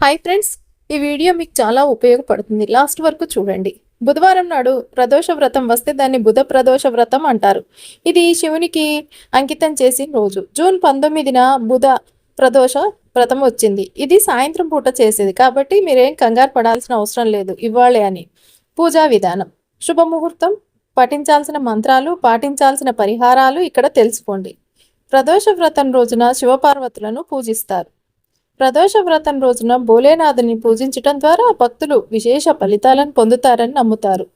Hi friends ఈ video మీకు చాలా ఉపయోగపడుతుంది. లాస్ట్ వరకు చూడండి. బుధవారం నాడు ప్రదోష వ్రతం వస్తే దాన్ని బుధ ప్రదోష వ్రతం అంటారు. ఇది శివునికి అంకితం చేసిన రోజు. జూన్ పంతొమ్మిదిన బుధ ప్రదోష వ్రతం వచ్చింది. ఇది సాయంత్రం పూట చేసేది. కాబట్టి మీరేం కంగారు పడాల్సిన అవసరం లేదు. ఇవ్వాలే అని. పూజా విధానం. శుభముహూర్తం పఠించాల్సిన మంత్రాలు పాటించాల్సిన పరిహారాలు ఇక్కడ తెలుసుకోండి. ప్రదోష వ్రతం రోజున శివపార్వతులను పూజిస్తారు. ప్రదోష వ్రతం రోజున భోలేనాథుని పూజించటం ద్వారా భక్తులు విశేష ఫలితాలను పొందుతారని నమ్ముతారు.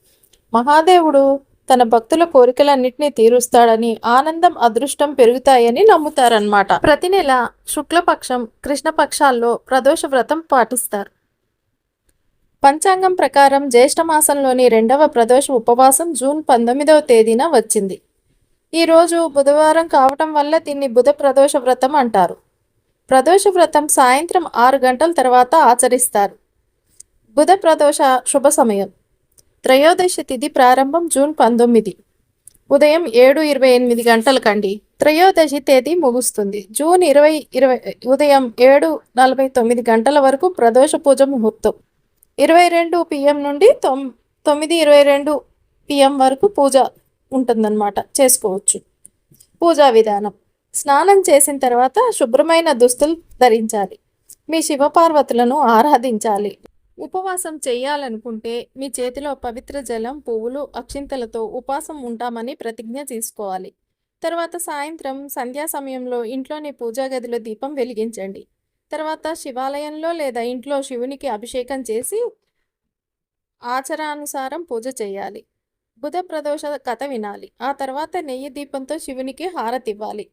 మహాదేవుడు తన భక్తుల కోరికలన్నింటినీ తీరుస్తాడని ఆనందం అదృష్టం పెరుగుతాయని నమ్ముతారన్నమాట. ప్రతి నెల శుక్లపక్షం కృష్ణపక్షాల్లో ప్రదోష వ్రతం పాటిస్తారు. పంచాంగం ప్రకారం జ్యేష్ఠ మాసంలోని రెండవ ప్రదోష ఉపవాసం జూన్ పంతొమ్మిదవ తేదీన వచ్చింది. ఈ రోజు బుధవారం కావటం వల్ల దీన్ని బుధ ప్రదోష వ్రతం అంటారు. ప్రదోష వ్రతం సాయంత్రం ఆరు గంటల తర్వాత ఆచరిస్తారు. బుధ ప్రదోష శుభ సమయం. త్రయోదశి తిథి ప్రారంభం జూన్ పంతొమ్మిది. ఉదయం ఏడు ఇరవై ఎనిమిది గంటలకండి. త్రయోదశి తేదీ ముగుస్తుంది. జూన్ ఇరవై ఇరవై ఉదయం ఏడు నలభై తొమ్మిది గంటల వరకు ప్రదోష పూజ ముహూర్తం. ఇరవై రెండు పిఎం నుండి తొమ్ తొమ్మిది ఇరవై రెండు పిఎం వరకు పూజ ఉంటుందన్నమాట. చేసుకోవచ్చు. పూజా విధానం. స్నానం చేసిన తర్వాత శుభ్రమైన దుస్తులు ధరించాలి. మీ శివపార్వతులను ఆరాధించాలి. ఉపవాసం చేయాలనుకుంటే మీ చేతిలో పవిత్ర జలం పువ్వులు అక్షింతలతో ఉపవాసం ఉంటామని ప్రతిజ్ఞ తీసుకోవాలి. తర్వాత సాయంత్రం సంధ్యా సమయంలో ఇంట్లోని పూజా గదిలో దీపం వెలిగించండి. తర్వాత శివాలయంలో లేదా ఇంట్లో శివునికి అభిషేకం చేసి ఆచారానుసారం పూజ చేయాలి. బుధ ప్రదోష కథ వినాలి. ఆ తర్వాత నెయ్యి దీపంతో శివునికి హారతి ఇవ్వాలి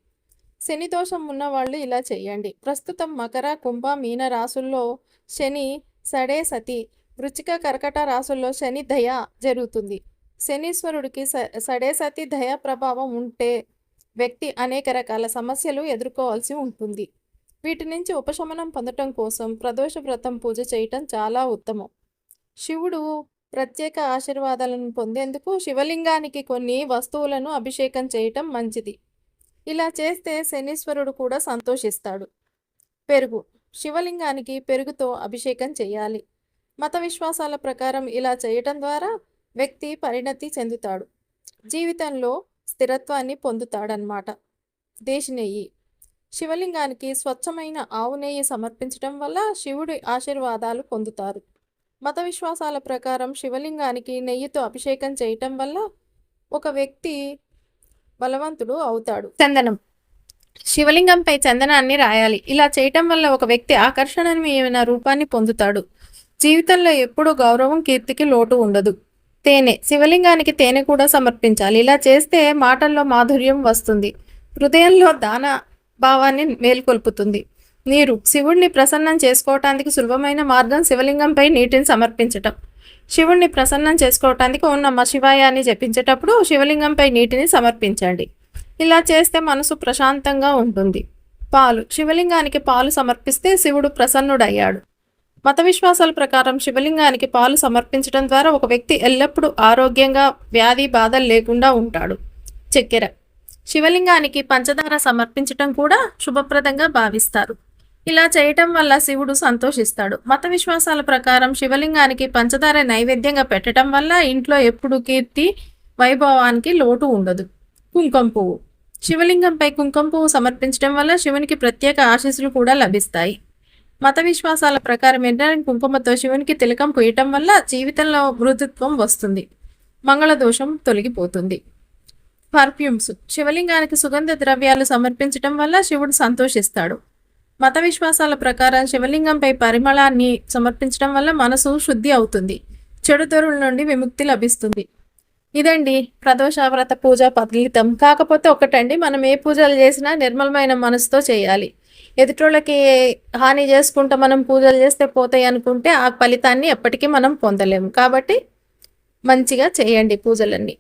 శని దోషం ఉన్నవాళ్ళు ఇలా చేయండి ప్రస్తుతం మకర కుంభ మీన రాసుల్లో శని సడే సతి వృచ్చిక కర్కట రాసుల్లో శని దయ జరుగుతుంది. శనీశ్వరుడికి స సడే సతి దయ ప్రభావం ఉంటే వ్యక్తి అనేక రకాల సమస్యలు ఎదుర్కోవాల్సి ఉంటుంది. వీటి నుంచి ఉపశమనం పొందటం కోసం ప్రదోష వ్రతం పూజ చేయటం చాలా ఉత్తమం. శివుడు ప్రత్యేక ఆశీర్వాదాలను పొందేందుకు శివలింగానికి కొన్ని వస్తువులను అభిషేకం చేయటం మంచిది. ఇలా చేస్తే శనీశ్వరుడు కూడా సంతోషిస్తాడు. పెరుగు. శివలింగానికి పెరుగుతో అభిషేకం చేయాలి. మత విశ్వాసాల ప్రకారం ఇలా చేయటం ద్వారా వ్యక్తి పరిణతి చెందుతాడు. జీవితంలో స్థిరత్వాన్ని పొందుతాడనమాట దేశి నెయ్యి. శివలింగానికి స్వచ్ఛమైన ఆవు నెయ్యి సమర్పించడం వల్ల శివుడి ఆశీర్వాదాలు పొందుతారు. మత విశ్వాసాల ప్రకారం శివలింగానికి నెయ్యితో అభిషేకం చేయటం వల్ల ఒక వ్యక్తి బలవంతుడు అవుతాడు. చందనం. శివలింగంపై చందనాన్ని రాయాలి. ఇలా చేయటం వల్ల ఒక వ్యక్తి ఆకర్షణీయమైన రూపాన్ని పొందుతాడు. జీవితంలో ఎప్పుడూ గౌరవం కీర్తికి లోటు ఉండదు. తేనె. శివలింగానికి తేనె కూడా సమర్పించాలి. ఇలా చేస్తే మాటల్లో మాధుర్యం వస్తుంది. హృదయంలో దాన భావాన్ని మేల్కొల్పుతుంది. నీరు. శివుణ్ణి ప్రసన్నం చేసుకోవటానికి సులభమైన మార్గం శివలింగంపై నీటిని సమర్పించటం. శివుణ్ణి ప్రసన్నం చేసుకోవటానికి ఉన్న శివాయ శివాయాన్ని జపించేటప్పుడు శివలింగంపై నీటిని సమర్పించండి. ఇలా చేస్తే మనసు ప్రశాంతంగా ఉంటుంది. పాలు. శివలింగానికి పాలు సమర్పిస్తే శివుడు ప్రసన్నుడయ్యాడు. మత విశ్వాసాల ప్రకారం శివలింగానికి పాలు సమర్పించడం ద్వారా ఒక వ్యక్తి ఎల్లప్పుడూ ఆరోగ్యంగా వ్యాధి బాధలు లేకుండా ఉంటాడు. చక్కెర. శివలింగానికి పంచదార సమర్పించటం కూడా శుభప్రదంగా భావిస్తారు. ఇలా చేయటం వల్ల శివుడు సంతోషిస్తాడు. మత విశ్వాసాల ప్రకారం శివలింగానికి పంచదార నైవేద్యంగా పెట్టడం వల్ల ఇంట్లో ఎప్పుడు కీర్తి వైభవానికి లోటు ఉండదు. కుంకుమ పువ్వు. శివలింగంపై కుంకుమ పువ్వు సమర్పించడం వల్ల శివునికి ప్రత్యేక ఆశీస్సులు కూడా లభిస్తాయి. మత విశ్వాసాల ప్రకారం ఎర్రని కుంకుమతో శివునికి తిలకం పూయటం వల్ల జీవితంలో మృదుత్వం వస్తుంది. మంగళదోషం తొలగిపోతుంది. పర్ఫ్యూమ్స్. శివలింగానికి సుగంధ ద్రవ్యాలు సమర్పించడం వల్ల శివుడు సంతోషిస్తాడు. మత విశ్వాసాల ప్రకారం శివలింగంపై పరిమళాన్ని సమర్పించడం వల్ల మనసు శుద్ధి అవుతుంది. చెడు దొరుల నుండి విముక్తి లభిస్తుంది. ఇదండి ప్రదోషావ్రత పూజ ఫలితం. కాకపోతే ఒకటండి మనం ఏ పూజలు చేసినా నిర్మలమైన మనసుతో చేయాలి. ఎదుటోళ్ళకి హాని చేసుకుంటూ మనం పూజలు చేస్తే పోతాయి అనుకుంటే ఆ ఫలితాన్ని ఎప్పటికీ మనం పొందలేము. కాబట్టి మంచిగా చేయండి పూజలన్నీ.